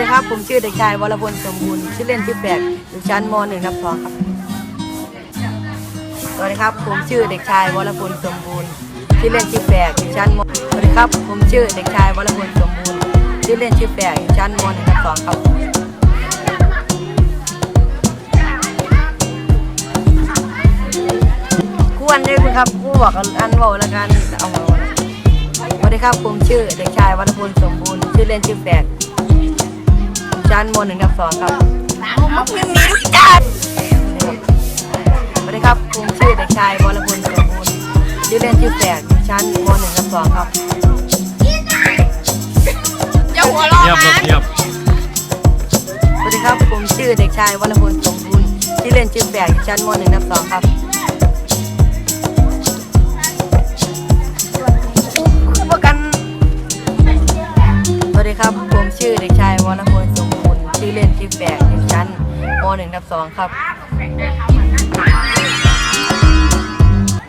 ดีครับ ผมชื่อเด็กชายวรพลสมบูรณ์ชื่อเล่นชื่อแปลกอยู่ชั้นม .1 นับสองครับ สวัสดีครับ ผมชื่อเด็กชายวรพลสมบูรณ์ชื่อเล่นชื่อแปลกอยู่ชั้นมสวัสดีครับ ผมชื่อเด็กชายวรพลสมบูรณ์ชื่อเล่นชื่อแปลกอยู่ชั้นม .1 นับสองครับควรได้คุณครับผู้บอกอันบอกแล้วกันเอามาสวัสดีครับ ผมชื่อเด็กชายวรพลสมบูรณ์ชื่อเล่นชื่อแป ลกชั้นม .1 นับสองครับมุกมิมิกันสวัสดีครับผมชื่อเด็กชายวรพลสมบูรณ์ชื่อเล่นชื่อแปลกชั้นม .1 กับ2ครับจะหัวเราะเงียบไหมลูกเงียบสวัสดีครับผมชื่อเด็กชายวรพลสมบูรณ์ชื่อเล่นชื่อแปลกชั้นม .1 กับ2ครับคู่ประกันสวัสดีครับผมชื่อเด็กชายวรพล .1 ทับ2ครับ